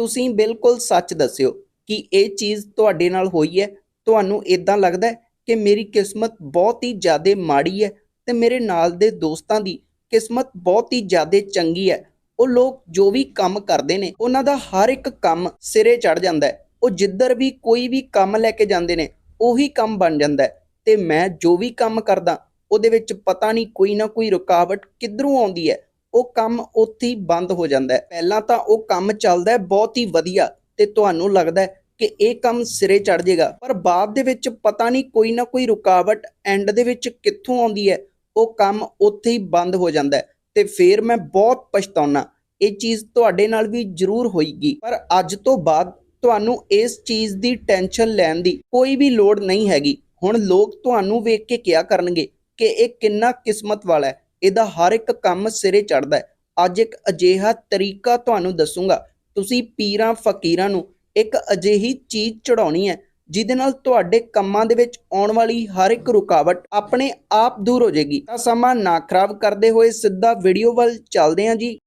ਤੁਸੀਂ ਬਿਲਕੁਲ ਸੱਚ ਦੱਸਿਓ ਕਿ ਇਹ ਚੀਜ਼ ਤੁਹਾਡੇ ਨਾਲ ਹੋਈ ਹੈ। ਤੁਹਾਨੂੰ ਇਦਾਂ ਲੱਗਦਾ ਕਿ ਮੇਰੀ ਕਿਸਮਤ ਬਹੁਤ ਹੀ ਜ਼ਿਆਦਾ ਮਾੜੀ ਹੈ ਤੇ ਮੇਰੇ ਨਾਲ ਦੇ ਦੋਸਤਾਂ ਦੀ ਕਿਸਮਤ ਬਹੁਤ ਹੀ ਜ਼ਿਆਦਾ ਚੰਗੀ ਹੈ। ਉਹ ਲੋਕ ਜੋ ਵੀ ਕੰਮ ਕਰਦੇ ਨੇ, ਉਹਨਾਂ ਦਾ ਹਰ ਇੱਕ ਕੰਮ ਸਿਰੇ ਚੜ ਜਾਂਦਾ ਹੈ। ਉਹ ਜਿੱਧਰ ਵੀ ਕੋਈ ਵੀ ਕੰਮ ਲੈ ਕੇ ਜਾਂਦੇ ਨੇ, ਉਹੀ ਕੰਮ ਬਣ ਜਾਂਦਾ ਹੈ। ਤੇ ਮੈਂ ਜੋ ਵੀ ਕੰਮ ਕਰਦਾ, ਉਹਦੇ ਵਿੱਚ ਪਤਾ ਨਹੀਂ ਕੋਈ ਨਾ ਕੋਈ ਰੁਕਾਵਟ ਕਿੱਧਰੋਂ ਆਉਂਦੀ ਹੈ। ਉਹ ਕੰਮ ਉੱਥੇ ਬੰਦ ਹੋ ਜਾਂਦਾ ਹੈ। ਪਹਿਲਾਂ ਤਾਂ ਉਹ ਕੰਮ ਚੱਲਦਾ ਹੈ, ਬਹੁਤ ਹੀ ਵਧੀਆ ਤੇ ਤੁਹਾਨੂੰ ਲੱਗਦਾ ਹੈ ਕਿ ਇਹ ਕੰਮ ਸਿਰੇ ਚੜ ਜਾਏਗਾ। ਪਰ ਬਾਅਦ ਦੇ ਵਿੱਚ ਪਤਾ ਨਹੀਂ ਕੋਈ ਨਾ ਕੋਈ ਰੁਕਾਵਟ ਐਂਡ ਦੇ ਵਿੱਚ ਕਿੱਥੋਂ ਆਉਂਦੀ ਹੈ, ਉਹ ਕੰਮ ਉੱਥੇ ਹੀ ਬੰਦ ਹੋ ਜਾਂਦਾ ਤੇ ਫਿਰ ਮੈਂ ਬਹੁਤ ਪਛਤਾਉਣਾ ਇਹ ਚੀਜ਼ ਤੁਹਾਡੇ ਨਾਲ ਵੀ ਜ਼ਰੂਰ ਹੋਏਗੀ। ਪਰ ਅੱਜ ਤੋਂ ਬਾਅਦ ਤੁਹਾਨੂੰ ਇਸ ਚੀਜ਼ ਦੀ ਟੈਨਸ਼ਨ ਲੈਣ ਦੀ ਕੋਈ ਵੀ ਲੋੜ ਨਹੀਂ ਹੈਗੀ। ਹੁਣ ਲੋਕ ਤੁਹਾਨੂੰ ਵੇਖ ਕੇ ਕਿਹਾ ਕਰਨਗੇ ਕਿ ਇਹ ਕਿੰਨਾ ਕਿਸਮਤ ਵਾਲਾ ਹੈ। ਇਹਦਾ ਹਰ ਇੱਕ ਕੰਮ ਸਿਰੇ ਚੜਦਾ ਹੈ। ਅੱਜ ਇੱਕ ਅਜਿਹਾ ਤਰੀਕਾ ਤੁਹਾਨੂੰ ਦੱਸੂਗਾ। ਤੁਸੀਂ ਪੀਰਾਂ ਫਕੀਰਾਂ ਨੂੰ ਇੱਕ ਅਜਿਹੀ ਚੀਜ਼ ਚੜਾਉਣੀ ਹੈ, ਜਿਹਦੇ ਨਾਲ ਤੁਹਾਡੇ ਕੰਮਾਂ ਦੇ ਵਿੱਚ ਆਉਣ ਵਾਲੀ ਹਰ ਇੱਕ ਰੁਕਾਵਟ ਆਪਣੇ ਆਪ ਦੂਰ ਹੋ ਜਾਏਗੀ। ਤਾਂ ਸਮਾਂ ਨਾ ਖਰਾਬ ਕਰਦੇ ਹੋਏ ਸਿੱਧਾ ਵੀਡੀਓ ਵੱਲ ਚੱਲਦੇ ਹਾਂ ਜੀ।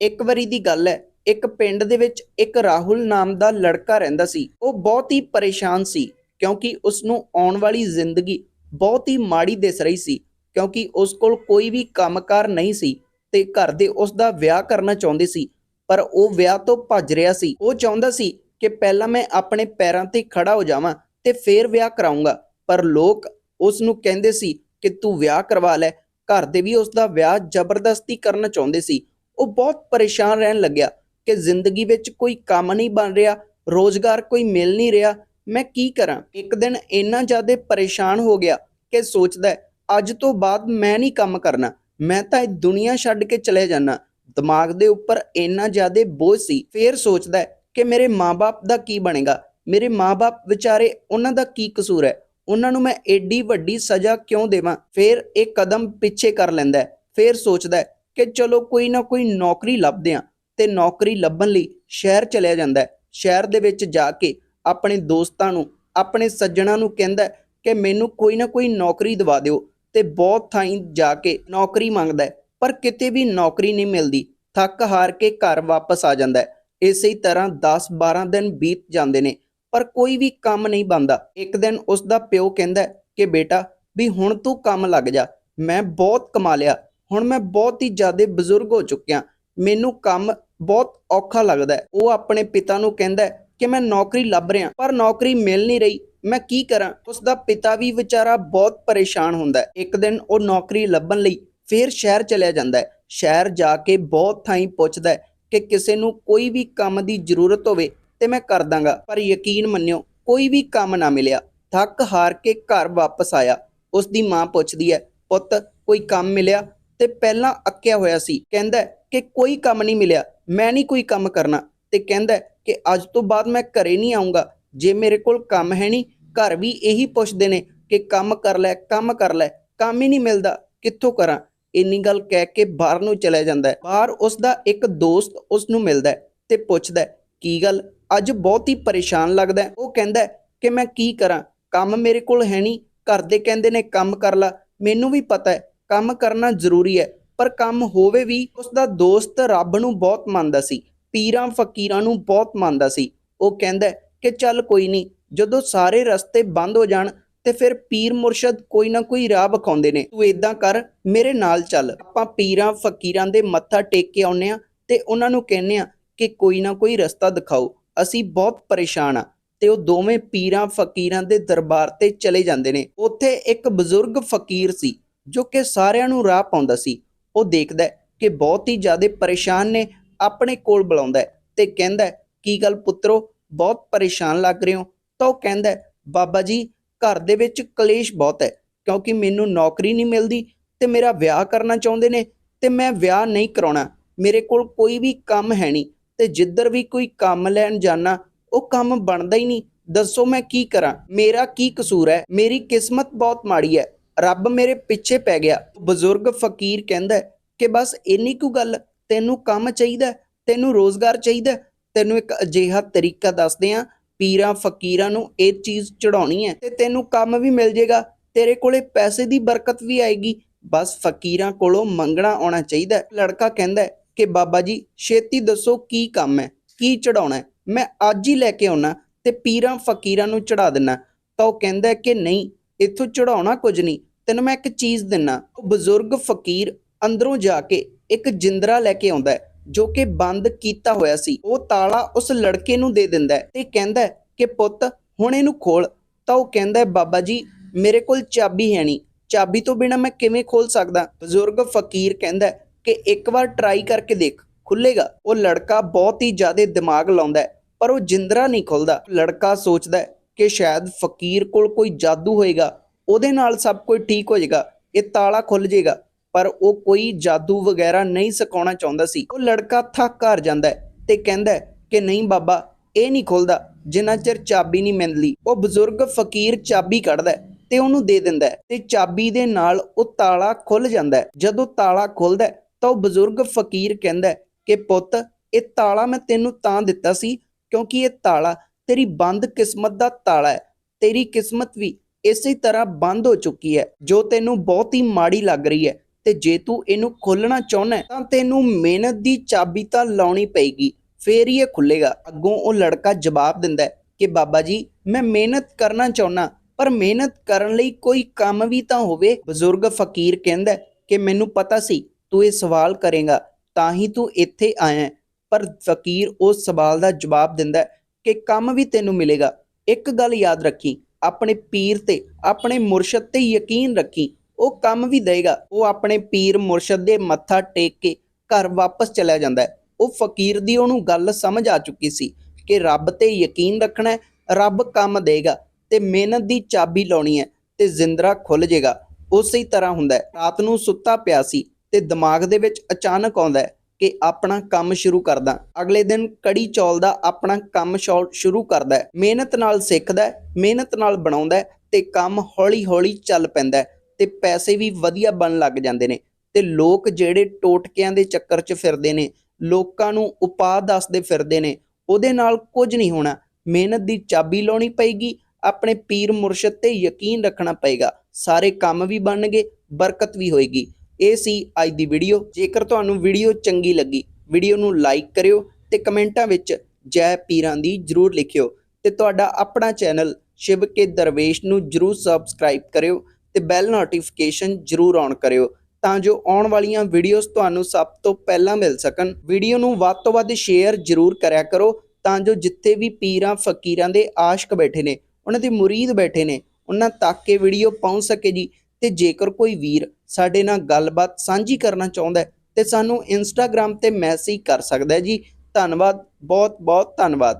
ਇੱਕ ਵਾਰੀ ਦੀ ਗੱਲ ਹੈ, ਇੱਕ ਪਿੰਡ ਦੇ ਵਿੱਚ ਇੱਕ ਰਾਹੁਲ ਨਾਮ ਦਾ ਲੜਕਾ ਰਹਿੰਦਾ ਸੀ। ਉਹ ਬਹੁਤ ਹੀ ਪਰੇਸ਼ਾਨ ਸੀ। ਕਿਉਂਕਿ ਉਸ ਨੂੰ ਆਉਣ ਵਾਲੀ ਜ਼ਿੰਦਗੀ ਬਹੁਤ ਹੀ ਮਾੜੀ ਦਿਸ ਰਹੀ ਸੀ, ਕਿਉਂਕਿ ਉਸ ਕੋਲ ਕੋਈ ਵੀ ਕੰਮਕਾਰ ਨਹੀਂ ਸੀ ਤੇ ਘਰ ਦੇ ਉਸ ਦਾ ਵਿਆਹ ਕਰਨਾ ਚਾਹੁੰਦੇ ਸੀ, ਪਰ ਉਹ ਵਿਆਹ ਤੋਂ ਭੱਜ ਰਿਹਾ ਸੀ। ਉਹ ਚਾਹੁੰਦਾ ਸੀ ਕਿ ਪਹਿਲਾਂ ਮੈਂ ਆਪਣੇ ਪੈਰਾਂ ਤੇ ਖੜਾ ਹੋ ਜਾਵਾਂ ਤੇ ਫੇਰ ਵਿਆਹ ਕਰਾਉਂਗਾ ਪਰ ਲੋਕ ਉਸ ਨੂੰ ਕਹਿੰਦੇ ਸੀ ਕਿ ਤੂੰ ਵਿਆਹ ਕਰਵਾ ਲੈ, ਘਰ ਦੇ ਵੀ ਉਸ ਦਾ ਵਿਆਹ ਜ਼ਬਰਦਸਤੀ ਕਰਨਾ ਚਾਹੁੰਦੇ ਸੀ। ਉਹ ਬਹੁਤ ਪਰੇਸ਼ਾਨ ਰਹਿਣ ਲੱਗਿਆ ਕਿ ਜ਼ਿੰਦਗੀ ਵਿੱਚ ਕੋਈ ਕੰਮ ਨਹੀਂ ਬਣ ਰਿਹਾ, ਰੋਜ਼ਗਾਰ ਕੋਈ ਮਿਲ ਨਹੀਂ ਰਿਹਾ ਮੈਂ ਕੀ ਕਰਾਂ? ਇੱਕ ਦਿਨ ਇੰਨਾ ਜ਼ਿਆਦਾ ਪਰੇਸ਼ਾਨ ਹੋ ਗਿਆ ਕਿ ਸੋਚਦਾ ਅੱਜ ਤੋਂ ਬਾਅਦ ਮੈਂ ਨਹੀਂ ਕੰਮ ਕਰਨਾ। ਮੈਂ ਤਾਂ ਇਹ ਦੁਨੀਆ ਛੱਡ ਕੇ ਚਲੇ ਜਾਣਾ ਦਿਮਾਗ ਦੇ ਉੱਪਰ ਇੰਨਾ ਜ਼ਿਆਦਾ ਬੋਝ ਸੀ। ਫੇਰ ਸੋਚਦਾ ਕਿ ਮੇਰੇ ਮਾਪੇ ਦਾ ਕੀ ਬਣੇਗਾ? ਮੇਰੇ ਮਾਪੇ ਵਿਚਾਰੇ ਉਹਨਾਂ ਦਾ ਕੀ ਕਸੂਰ ਹੈ? ਉਹਨਾਂ ਨੂੰ ਮੈਂ ਏਡੀ ਵੱਡੀ ਸਜ਼ਾ ਕਿਉਂ ਦੇਵਾਂ? ਫੇਰ ਇਹ ਕਦਮ ਪਿੱਛੇ ਕਰ ਲੈਂਦਾ ਫੇਰ ਸੋਚਦਾ ਕਿ ਚਲੋ ਕੋਈ ਨਾ ਕੋਈ ਨੌਕਰੀ ਲੱਭਦੇ ਆ ਤੇ ਨੌਕਰੀ ਲੱਭਣ ਲਈ ਸ਼ਹਿਰ ਚਲਿਆ ਜਾਂਦਾ ਸ਼ਹਿਰ ਦੇ ਵਿੱਚ ਜਾ ਕੇ ਆਪਣੇ ਦੋਸਤਾਂ ਨੂੰ, ਆਪਣੇ ਸੱਜਣਾ ਨੂੰ ਕਹਿੰਦਾ ਕਿ ਮੈਨੂੰ ਕੋਈ ਨਾ ਕੋਈ ਨੌਕਰੀ ਦਵਾ ਦਿਓ ਤੇ ਬਹੁਤ ਥਾਈਂ ਜਾ ਕੇ ਨੌਕਰੀ ਮੰਗਦਾ ਪਰ ਕਿਤੇ ਵੀ ਨੌਕਰੀ ਨਹੀਂ ਮਿਲਦੀ। ਥੱਕ ਹਾਰ ਕੇ ਘਰ ਵਾਪਸ ਆ ਜਾਂਦਾ ਹੈ। ਇਸੇ ਤਰ੍ਹਾਂ 10-12 ਦਿਨ ਬੀਤ ਜਾਂਦੇ ਨੇ, ਪਰ ਕੋਈ ਵੀ ਕੰਮ ਨਹੀਂ ਬਣਦਾ। ਇੱਕ ਦਿਨ ਉਸ ਦਾ ਪਿਓ ਕਹਿੰਦਾ ਕਿ ਬੇਟਾ, ਵੀ ਹੁਣ ਤੂੰ ਕੰਮ ਲੱਗ ਜਾ, ਮੈਂ ਬਹੁਤ ਕਮਾ ਲਿਆ, ਹੁਣ ਮੈਂ ਬਹੁਤ ਹੀ ਜ਼ਿਆਦਾ ਬਜ਼ੁਰਗ ਹੋ ਚੁੱਕਿਆ, ਮੈਨੂੰ ਕੰਮ ਬਹੁਤ ਔਖਾ ਲੱਗਦਾ ਉਹ ਆਪਣੇ ਪਿਤਾ ਨੂੰ ਕਹਿੰਦਾ ਕਿ ਮੈਂ ਨੌਕਰੀ ਲੱਭ ਰਿਹਾ, ਪਰ ਨੌਕਰੀ ਮਿਲ ਨਹੀਂ ਰਹੀ। ਮੈਂ ਕੀ ਕਰਾਂ? ਉਸ ਦਾ ਪਿਤਾ ਵੀ ਵਿਚਾਰਾ ਬਹੁਤ ਪਰੇਸ਼ਾਨ ਹੁੰਦਾ ਹੈ। ਇੱਕ ਦਿਨ ਉਹ ਨੌਕਰੀ ਲੱਭਣ ਲਈ ਫੇਰ ਸ਼ਹਿਰ ਚਲਿਆ ਜਾਂਦਾ ਹੈ। ਸ਼ਹਿਰ ਜਾ ਕੇ ਬਹੁਤ ਥਾਈਂ ਪੁੱਛਦਾ ਹੈ ਕਿ ਕਿਸੇ ਨੂੰ ਕੋਈ ਵੀ ਕੰਮ ਦੀ ਜ਼ਰੂਰਤ ਹੋਵੇ ਤੇ ਮੈਂ ਕਰ ਦਾਂਗਾ। ਪਰ ਯਕੀਨ ਮੰਨਿਓ, ਕੋਈ ਵੀ ਕੰਮ ਨਾ ਮਿਲਿਆ। ਥੱਕ ਹਾਰ ਕੇ ਘਰ ਵਾਪਸ ਆਇਆ। ਉਸ ਦੀ ਮਾਂ ਪੁੱਛਦੀ ਹੈ, ਪੁੱਤ, ਕੋਈ ਕੰਮ ਮਿਲਿਆ? ਤੇ ਪਹਿਲਾਂ ਅੱਕਿਆ ਹੋਇਆ ਸੀ। ਕਹਿੰਦਾ ਕਿ ਕੋਈ ਕੰਮ ਨਹੀਂ ਮਿਲਿਆ। ਮੈਂ ਨਹੀਂ ਕੋਈ ਕੰਮ ਕਰਨਾ। ਤੇ ਕਹਿੰਦਾ ਕਿ ਅੱਜ ਤੋਂ ਬਾਅਦ ਮੈਂ ਘਰੇ ਨਹੀਂ ਆਉਂਗਾ ਜੇ ਮੇਰੇ ਕੋਲ ਕੰਮ ਹੈ ਨਹੀਂ, ਘਰ ਵੀ ਇਹੀ ਪੁੱਛਦੇ ਨੇ ਕਿ ਕੰਮ ਕਰ ਲੈ, ਕੰਮ ਕਰ ਲੈ, ਕੰਮ ਹੀ ਨਹੀਂ ਮਿਲਦਾ, ਕਿੱਥੋਂ ਕਰਾਂ? ਇੰਨੀ ਗੱਲ ਕਹਿ ਕੇ ਬਾਹਰ ਨੂੰ ਚਲਾ ਜਾਂਦਾ ਹੈ। ਬਾਹਰ ਉਸ ਦਾ ਇੱਕ ਦੋਸਤ ਉਸ ਨੂੰ ਮਿਲਦਾ ਹੈ ਤੇ ਪੁੱਛਦਾ ਹੈ, ਕੀ ਗੱਲ? ਅੱਜ ਬਹੁਤ ਹੀ ਪਰੇਸ਼ਾਨ ਲੱਗਦਾ ਹੈ। ਉਹ ਕਹਿੰਦਾ ਹੈ ਕਿ ਮੈਂ ਕੀ ਕਰਾਂ? ਕੰਮ ਮੇਰੇ ਕੋਲ ਹੈ ਨਹੀਂ। ਘਰ ਦੇ ਕਹਿੰਦੇ ਨੇ, ਕੰਮ ਕਰ ਲੈ। ਮੈਨੂੰ ਵੀ ਪਤਾ ਹੈ, ਕੰਮ ਕਰਨਾ ਜ਼ਰੂਰੀ ਹੈ, ਪਰ ਕੰਮ ਹੋਵੇ ਵੀ, ਉਸ ਦਾ ਦੋਸਤ ਰੱਬ ਨੂੰ ਬਹੁਤ ਮੰਨਦਾ ਸੀ। ਪੀਰਾਂ ਫਕੀਰਾਂ ਨੂੰ ਬਹੁਤ ਮੰਨਦਾ ਸੀ। ਉਹ ਕਹਿੰਦਾ ਕਿ ਚੱਲ ਕੋਈ ਨਹੀਂ, ਜਦੋਂ ਸਾਰੇ ਰਸਤੇ ਬੰਦ ਹੋ ਜਾਣ ਤੇ ਫਿਰ ਪੀਰ ਮੁਰਸ਼ਦ ਕੋਈ ਨਾ ਕੋਈ ਰਾਹ ਵਿਖਾਉਂਦੇ ਨੇ। ਤੂੰ ਇਦਾਂ ਕਰ, ਮੇਰੇ ਨਾਲ ਚੱਲ। ਆਪਾਂ ਪੀਰਾਂ ਫਕੀਰਾਂ ਦੇ ਮੱਥਾ ਟੇਕ ਕੇ ਆਉਨੇ ਆ ਤੇ ਉਹਨਾਂ ਨੂੰ ਕਹਿੰਨੇ ਆ ਕਿ ਕੋਈ ਨਾ ਕੋਈ ਰਸਤਾ ਦਿਖਾਓ। ਅਸੀਂ ਬਹੁਤ ਪਰੇਸ਼ਾਨ ਆ ਤੇ ਉਹ ਦੋਵੇਂ ਪੀਰਾਂ ਫਕੀਰਾਂ ਦੇ ਦਰਬਾਰ ਤੇ ਚਲੇ ਜਾਂਦੇ ਨੇ। ਉੱਥੇ ਇੱਕ ਬਜ਼ੁਰਗ ਫਕੀਰ ਸੀ ਜੋ ਕਿ ਸਾਰਿਆਂ ਨੂੰ ਰਾਹ ਪਾਉਂਦਾ ਸੀ। ਉਹ ਦੇਖਦਾ ਕਿ ਬਹੁਤ ਹੀ ਜ਼ਿਆਦਾ ਪਰੇਸ਼ਾਨ ਨੇ ਆਪਣੇ ਕੋਲ ਬੁਲਾਉਂਦਾ ਤੇ ਕਹਿੰਦਾ ਕੀ ਗੱਲ ਪੁੱਤਰੋ, ਬਹੁਤ ਪਰੇਸ਼ਾਨ ਲੱਗ ਰਹੇ ਹੋ? ਤਾਂ ਉਹ ਕਹਿੰਦਾ ਬਾਬਾ ਜੀ, ਘਰ ਦੇ ਵਿੱਚ ਕਲੇਸ਼ ਬਹੁਤ ਹੈ, ਕਿਉਂਕਿ ਮੈਨੂੰ ਨੌਕਰੀ ਨਹੀਂ ਮਿਲਦੀ ਤੇ ਮੇਰਾ ਵਿਆਹ ਕਰਨਾ ਚਾਹੁੰਦੇ ਨੇ ਤੇ ਮੈਂ ਵਿਆਹ ਨਹੀਂ ਕਰਾਉਣਾ। ਮੇਰੇ ਕੋਲ ਕੋਈ ਵੀ ਕੰਮ ਹੈ ਨਹੀਂ ਤੇ ਜਿੱਧਰ ਵੀ ਕੋਈ ਕੰਮ ਲੈਣ ਜਾਣਾ ਉਹ ਕੰਮ ਬਣਦਾ ਹੀ ਨਹੀਂ। ਦੱਸੋ ਮੈਂ ਕੀ ਕਰਾਂ? ਮੇਰਾ ਕੀ ਕਸੂਰ ਹੈ? ਮੇਰੀ ਕਿਸਮਤ ਬਹੁਤ ਮਾੜੀ ਹੈ। ਰੱਬ ਮੇਰੇ ਪਿੱਛੇ ਪੈ ਗਿਆ। ਬਜ਼ੁਰਗ ਫਕੀਰ ਕਹਿੰਦਾ ਕਿ ਬਸ ਇੰਨੀ ਕੁ ਗੱਲ ਤੈਨੂੰ ਕੰਮ ਚਾਹੀਦਾ ਤੈਨੂੰ ਰੋਜ਼ਗਾਰ ਚਾਹੀਦਾ ਤੈਨੂੰ ਇੱਕ ਅਜਿਹਾ ਤਰੀਕਾ ਦੱਸਦੇ ਆ ਪੀਰਾਂ ਫਕੀਰਾਂ ਨੂੰ ਇਹ ਚੀਜ਼ ਚੜਾਉਣੀ ਹੈ ਤੇ ਤੈਨੂੰ ਕੰਮ ਵੀ ਮਿਲ ਜਾਏਗਾ, ਤੇਰੇ ਕੋਲੇ ਪੈਸੇ ਦੀ ਬਰਕਤ ਵੀ ਆਏਗੀ, ਬਸ ਫਕੀਰਾਂ ਕੋਲੋਂ ਮੰਗਣਾ ਆਉਣਾ ਚਾਹੀਦਾ ਲੜਕਾ ਕਹਿੰਦਾ ਕਿ ਬਾਬਾ ਜੀ, ਛੇਤੀ ਦੱਸੋ ਕੀ ਕੰਮ ਹੈ, ਕੀ ਚੜਾਉਣਾ ਮੈਂ ਅੱਜ ਹੀ ਲੈ ਕੇ ਆਉਣਾ ਤੇ ਪੀਰਾਂ ਫਕੀਰਾਂ ਨੂੰ ਚੜਾ ਦਿੰਨਾ ਤਾਂ ਉਹ ਕਹਿੰਦਾ ਕਿ ਨਹੀਂ, ਇੱਥੋਂ ਚੜਾਉਣਾ ਕੁਝ ਨਹੀਂ, ਤੈਨੂੰ ਮੈਂ ਇੱਕ ਚੀਜ਼ ਦਿੰਨਾ। ਉਹ ਬਜ਼ੁਰਗ ਫਕੀਰ ਅੰਦਰੋਂ ਜਾ ਕੇ ਇੱਕ ਜਿੰਦਰਾ ਲੈ ਕੇ ਆਉਂਦਾ ਹੈ, ਜੋ ਕਿ ਬੰਦ ਕੀਤਾ ਹੋਇਆ ਸੀ। ਉਹ ਤਾਲਾ ਉਸ ਲੜਕੇ ਨੂੰ ਦੇ ਦਿੰਦਾ ਹੈ ਤੇ ਕਹਿੰਦਾ ਹੈ ਕਿ ਪੁੱਤ, ਹੁਣ ਇਹਨੂੰ ਖੋਲ ਤਾਂ ਉਹ ਕਹਿੰਦਾ ਹੈ, ਬਾਬਾ ਜੀ, ਮੇਰੇ ਕੋਲ ਚਾਬੀ ਹੈ ਨਹੀਂ। ਚਾਬੀ ਤੋਂ ਬਿਨਾ ਮੈਂ ਕਿਵੇਂ ਖੋਲ ਸਕਦਾ? ਬਜ਼ੁਰਗ ਫਕੀਰ ਕਹਿੰਦਾ ਕਿ ਇੱਕ ਵਾਰ ਟਰਾਈ ਕਰਕੇ ਦੇਖ ਖੁੱਲੇਗਾ ਉਹ ਲੜਕਾ ਬਹੁਤ ਹੀ ਜ਼ਿਆਦਾ ਦਿਮਾਗ ਲਾਉਂਦਾ ਹੈ, ਪਰ ਉਹ ਜਿੰਦਰਾ ਨਹੀਂ ਖੁੱਲਦਾ ਲੜਕਾ ਸੋਚਦਾ ਹੈ ਕਿ ਸ਼ਾਇਦ ਫਕੀਰ ਕੋਲ ਕੋਈ ਜਾਦੂ ਹੋਏਗਾ, ਉਹਦੇ ਨਾਲ ਸਭ ਕੁਝ ਠੀਕ ਹੋ ਜਾਏਗਾ ਇਹ ਤਾਲਾ ਖੁੱਲ ਜਾਏਗਾ ਪਰ ਉਹ ਕੋਈ ਜਾਦੂ ਵਗੈਰਾ ਨਹੀਂ ਸਿਖਾਉਣਾ ਚਾਹੁੰਦਾ ਸੀ। ਉਹ ਲੜਕਾ ਥੱਕ ਹਾਰ ਜਾਂਦਾ ਤੇ ਕਹਿੰਦਾ ਕਿ ਨਹੀਂ ਬਾਬਾ, ਇਹ ਨਹੀਂ ਖੁੱਲਦਾ। ਜਿੰਨਾ ਚਿਰ ਚਾਬੀ ਨਹੀਂ ਮਿਲਦੀ, ਉਹ ਬਜ਼ੁਰਗ ਫਕੀਰ ਚਾਬੀ ਕੱਢਦਾ ਤੇ ਉਹਨੂੰ ਦੇ ਦਿੰਦਾ ਤੇ ਚਾਬੀ ਦੇ ਨਾਲ ਉਹ ਤਾਲਾ ਖੁੱਲ ਜਾਂਦਾ ਜਦੋਂ ਤਾਲਾ ਖੁੱਲਦਾ ਤਾਂ ਉਹ ਬਜ਼ੁਰਗ ਫਕੀਰ ਕਹਿੰਦਾ ਕਿ ਪੁੱਤ, ਇਹ ਤਾਲਾ ਮੈਂ ਤੈਨੂੰ ਤਾਂ ਦਿੱਤਾ ਸੀ ਕਿਉਂਕਿ ਇਹ ਤਾਲਾ ਤੇਰੀ ਬੰਦ ਕਿਸਮਤ ਦਾ ਤਾਲਾ ਹੈ। ਤੇਰੀ ਕਿਸਮਤ ਵੀ ਇਸੇ ਤਰ੍ਹਾਂ ਬੰਦ ਹੋ ਚੁੱਕੀ ਹੈ, ਜੋ ਤੈਨੂੰ ਬਹੁਤ ਹੀ ਮਾੜੀ ਲੱਗ ਰਹੀ ਹੈ। ਤੇ ਜੇ ਤੂੰ ਇਹਨੂੰ ਖੋਲਣਾ ਚਾਹੁੰਦਾ ਤਾਂ ਤੈਨੂੰ ਮਿਹਨਤ ਦੀ ਚਾਬੀ ਤਾਂ ਲਾਉਣੀ ਪਏਗੀ। ਫੇਰ ਹੀ ਇਹ ਖੁੱਲੇਗਾ ਅੱਗੋਂ ਉਹ ਲੜਕਾ ਜਵਾਬ ਦਿੰਦਾ ਕਿ, ਬਾਬਾ ਜੀ, ਮੈਂ ਮਿਹਨਤ ਕਰਨਾ ਚਾਹੁੰਦਾ ਪਰ ਮਿਹਨਤ ਕਰਨ ਲਈ ਕੋਈ ਕੰਮ ਵੀ ਤਾਂ ਹੋਵੇ? ਬਜ਼ੁਰਗ ਫਕੀਰ ਕਹਿੰਦਾ ਕਿ, ਮੈਨੂੰ ਪਤਾ ਸੀ, ਤੂੰ ਇਹ ਸਵਾਲ ਕਰੇਗਾ, ਤਾਂ ਹੀ ਤੂੰ ਇੱਥੇ ਆਇਆ ਪਰ ਫਕੀਰ ਉਸ ਸਵਾਲ ਦਾ ਜਵਾਬ ਦਿੰਦਾ ਕਿ, ਕੰਮ ਵੀ ਤੈਨੂੰ ਮਿਲੇਗਾ। ਇੱਕ ਗੱਲ ਯਾਦ ਰੱਖੀ, ਆਪਣੇ ਪੀਰ ਤੇ, ਆਪਣੇ ਮੁਰਸ਼ਦ ਤੇ ਯਕੀਨ ਰੱਖੀ ਉਹ ਕੰਮ ਵੀ ਦੇਗਾ। ਉਹ ਆਪਣੇ ਪੀਰ ਮੁਰਸ਼ਦ ਦੇ ਮੱਥਾ ਟੇਕ ਕੇ ਘਰ ਵਾਪਸ ਚਲਾ ਜਾਂਦਾ ਹੈ। ਉਹ ਫਕੀਰ ਦੀ ਉਹਨੂੰ ਗੱਲ ਸਮਝ ਆ ਚੁੱਕੀ ਸੀ ਕਿ ਰੱਬ ਤੇ ਯਕੀਨ ਰੱਖਣਾ ਹੈ, ਰੱਬ ਕੰਮ ਦੇਗਾ ਤੇ ਮਿਹਨਤ ਦੀ ਚਾਬੀ ਲਾਉਣੀ ਹੈ ਤੇ ਜ਼ਿੰਦਰਾ ਖੁੱਲ ਜਾਏਗਾ। ਉਸੇ ਤਰ੍ਹਾਂ ਹੁੰਦਾ ਹੈ। ਰਾਤ ਨੂੰ ਸੁੱਤਾ ਪਿਆ ਸੀ ਤੇ ਦਿਮਾਗ ਦੇ ਵਿੱਚ ਅਚਾਨਕ ਆਉਂਦਾ ਹੈ ਕਿ ਆਪਣਾ ਕੰਮ ਸ਼ੁਰੂ ਕਰਦਾ ਅਗਲੇ ਦਿਨ ਕੜੀ ਚੌਲ ਦਾ ਆਪਣਾ ਕੰਮ ਸ਼ੁਰੂ ਕਰਦਾ ਮਿਹਨਤ ਨਾਲ ਸਿੱਖਦਾ ਮਿਹਨਤ ਨਾਲ ਬਣਾਉਂਦਾ ਤੇ ਕੰਮ ਹੌਲੀ-ਹੌਲੀ ਚੱਲ ਪੈਂਦਾ ਤੇ ਪੈਸੇ ਵੀ ਵਧੀਆ ਬਣ ਲੱਗ ਜਾਂਦੇ ਨੇ। ਤੇ ਲੋਕ ਜਿਹੜੇ ਟੋਟਕਿਆਂ ਦੇ ਚੱਕਰ 'ਚ ਫਿਰਦੇ ਨੇ, ਲੋਕਾਂ ਨੂੰ ਉਪਾਅ ਦੱਸਦੇ ਫਿਰਦੇ ਨੇ, ਉਹਦੇ ਨਾਲ ਕੁਝ ਨਹੀਂ ਹੋਣਾ। ਮਿਹਨਤ ਦੀ ਚਾਬੀ ਲਾਉਣੀ ਪਏਗੀ, ਆਪਣੇ ਪੀਰ ਮੁਰਸ਼ਦ ਤੇ ਯਕੀਨ ਰੱਖਣਾ ਪਏਗਾ। ਸਾਰੇ ਕੰਮ ਵੀ ਬਣਨਗੇ, ਬਰਕਤ ਵੀ ਹੋਏਗੀ। ਇਹ ਸੀ ਅੱਜ ਦੀ ਵੀਡੀਓ। ਜੇਕਰ ਤੁਹਾਨੂੰ ਵੀਡੀਓ ਚੰਗੀ ਲੱਗੀ, ਵੀਡੀਓ ਨੂੰ ਲਾਈਕ ਕਰਿਓ ਤੇ ਕਮੈਂਟਾਂ ਵਿੱਚ ਜੈ ਪੀਰਾਂ ਦੀ ਜਰੂਰ ਲਿਖਿਓ। ਤੇ ਤੁਹਾਡਾ ਆਪਣਾ ਚੈਨਲ ਸ਼ਿਵ ਕੇ ਦਰਵੇਸ਼ ਨੂੰ ਜਰੂਰ ਸਬਸਕ੍ਰਾਈਬ ਕਰਿਓ। ਤੇ ਬੈਲ ਨੋਟੀਫਿਕੇਸ਼ਨ ਜਰੂਰ ਔਨ ਕਰਿਓ ਤਾਂ ਜੋ ਆਉਣ ਵਾਲੀਆਂ ਵੀਡੀਓਜ਼ ਤੁਹਾਨੂੰ ਸਭ ਤੋਂ ਪਹਿਲਾਂ ਮਿਲ ਸਕਣ। ਵੀਡੀਓ ਨੂੰ ਵੱਧ ਤੋਂ ਵੱਧ ਸ਼ੇਅਰ ਜਰੂਰ ਕਰਿਆ ਕਰੋ ਤਾਂ ਜੋ ਜਿੱਥੇ ਵੀ ਪੀਰਾਂ, ਫਕੀਰਾਂ ਦੇ ਆਸ਼ਕ ਬੈਠੇ ਨੇ, ਉਹਨਾਂ ਦੇ ਮੁਰੀਦ ਬੈਠੇ ਨੇ, ਉਹਨਾਂ ਤੱਕ ਇਹ ਵੀਡੀਓ ਪਹੁੰਚ ਸਕੇ ਜੀ। ਤੇ ਜੇਕਰ ਕੋਈ ਵੀਰ ਸਾਡੇ ਨਾਲ ਗੱਲਬਾਤ ਸਾਂਝੀ ਕਰਨਾ ਚਾਹੁੰਦਾ ਹੈ ਤੇ ਸਾਨੂੰ ਇੰਸਟਾਗ੍ਰam ਤੇ ਮੈਸੇਜ ਕਰ ਸਕਦਾ ਹੈ ਜੀ। ਧੰਨਵਾਦ ਬਹੁਤ ਬਹੁਤ ਧੰਨਵਾਦ।